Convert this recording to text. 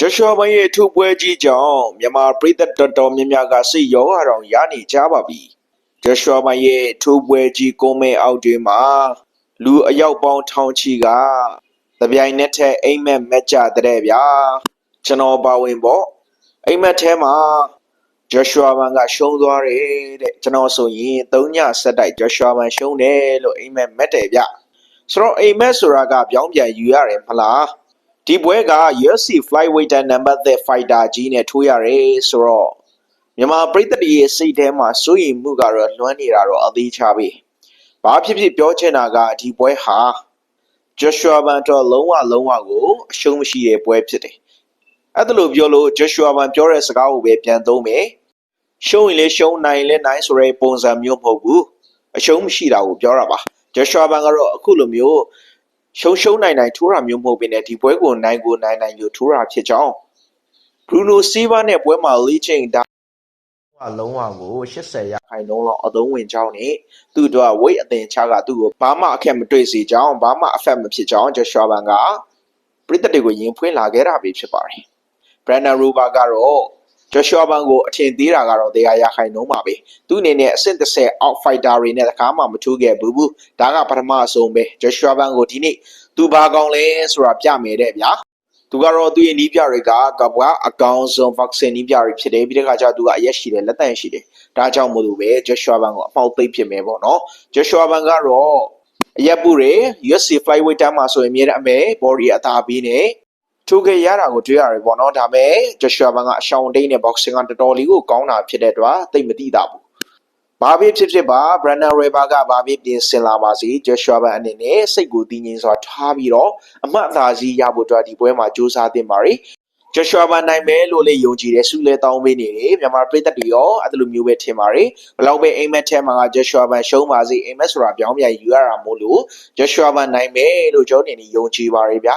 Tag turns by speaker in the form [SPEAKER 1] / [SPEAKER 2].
[SPEAKER 1] ဂျော့ရှွာဘန်ရဲ့ထုပွဲကြီးကြောင့်မြန်မာပြည်သက်တော်တော်များများကစိတ်ရောဂါတောင်ရနေကြပါပြီဂျော့ရှွာဘန်ရဲ့ထုပွဲကြီးကုန်းမဲအောက်တွေမှာလူအယောက်ပေါင်းထောင်ချီကတပြိုင်နက်တည်းအိမ်မက်မက်ကြတဲ့ဗျာကျွန်တော်ပါဝင်ပေါ့အိမ်မက်ထဲမှာဂျော့ရှွာဘန်ကရှုံးသွားတယ်တဲ့ကျွန်တော်ဆိုရင်၃ညဆက်တိုက်ဂျော့ရှွာဘန်ရှုံးတယ်လို့အိမ်မက်မက်တယ်ဗျဆိုတော့အိမ်မက်ဆိုတာကပြောင်းပြန်ယူရတယ်မလား ဒီပွဲက UFC flyweight number 3 fighter ကြီးနဲ့ထိုးရတယ်ဆိုတော့မြန်မာပြည်သက်တွေရဲ့စိတ်ထဲမှာစိုးရိမ်မှုကတော့လွှမ်းနေတာတော့အသေးချပဲ။ဘာဖြစ်ဖြစ်ပြောချင်တာကဒီပွဲဟာ Joshua Ban တော့လုံးဝလုံးဝကိုအရှုံးမရှိတဲ့ပွဲဖြစ်တယ်။အဲ့ဒါလို့ပြောလို့ Joshua Ban ပြောတဲ့စကားကိုပဲပြန်သုံးမယ်။ရှုံးရင်လည်းရှုံးနိုင်ရင်လည်းနိုင်ဆိုတဲ့ပုံစံမျိုးမဟုတ်ဘူး။အရှုံးမရှိတာကိုပြောတာပါ။ Joshua Ban ကတော့အခုလိုမျိုး ရှုံရှုံနိုင်နိုင်ထိုးတာမျိုးမဟုတ်ဘဲနဲ့ဒီပွဲကိုနိုင်ကိုနိုင်နိုင်လို့ထိုးတာဖြစ်ကြောင်းဘရူနိုစီးဗာနဲ့ပွဲမှာလီချင်းဒါကလုံးဝကို80ရာခိုင်နှုန်းလောက်အသုံးဝင်ကြောင်းနဲ့သူ့အတွက်ဝိတ်အသင်ချကသူ့ကိုဘာမှအခက်မတွေ့စေကြောင်းဘာမှအဖက်မဖြစ်ကြောင်းဂျေရှွာဘန်ကပြည်သက်တွေကိုရင်ဖွင့်လာခဲ့တာပဲဖြစ်ပါတယ်ဘရန်နန်ရူဘာကတော့ ဂျေရှွာဘန်ကိုအထင်သေးတာကတော့တရားရခိုင်နှုန်းပါပဲသူ့အနေနဲ့အဆင့်30 out fighter တွေနဲ့တခါမှမထိုးခဲ့ဘူးဘူးဒါကပထမအဆုံးပဲဂျေရှွာဘန်ကိုဒီနေ့သူဘာကောင်းလဲဆိုတာပြမယ်တဲ့ဗျာသူကတော့သူ့ရဲ့နီးပြတွေကကဘွားအကောင်ဆုံး vaccine နီးပြတွေဖြစ်တယ်ပြီးတဲ့အခါကျသူကအရက်ရှိတယ်လက်တန့်ရှိတယ်ဒါကြောင့်မို့လို့ပဲဂျေရှွာဘန်ကိုအပေါက်သိပ်ဖြစ်မယ်ပေါ့နော်ဂျေရှွာဘန်ကတော့အရက်ပူတွေ UFC flyweight တန်းမှာဆိုရင်အမြဲတမ်းအမေ body အသာပြီးနေ ထိုးခဲ့ရတာကိုတွေ့ရတယ်ပေါ့နော်ဒါပေမဲ့ဂျေရှွာဘန်ကအရှောင်းတိန်နဲ့ boxing ကတော်တော်လေးကိုကောင်းတာဖြစ်တဲ့အတွက်သိပ်မတိတာဘူးဘာဖြစ်ဖြစ်ဖြစ်ပါ Brandon Weber ကဘာဖြစ်ပြင်ဆင်လာပါစီ Joshua Ban အနေနဲ့စိတ်ကိုတည်ငြိမ်စွာထားပြီးတော့အမှတ်အသာစီးရဖို့အတွက်ဒီပွဲမှာစူးစမ်းသင့်ပါရီ Joshua Ban နိုင်မယ်လို့လည်းယုံကြည်တယ်ဆုလည်းတောင်းပေးနေတယ်မြန်မာပြည်သက်တွေရောအဲ့လိုမျိုးပဲထင်ပါရီဘလောက်ပဲအိမ်မက်ထဲမှာက Joshua Ban ရှုံးပါစေအိမ်မက်ဆိုတာပြောင်းပြန်ယူရတာမို့လို့ Joshua Ban နိုင်မယ်လို့ကျွန်တော်အနေနဲ့ယုံကြည်ပါရီဗျာ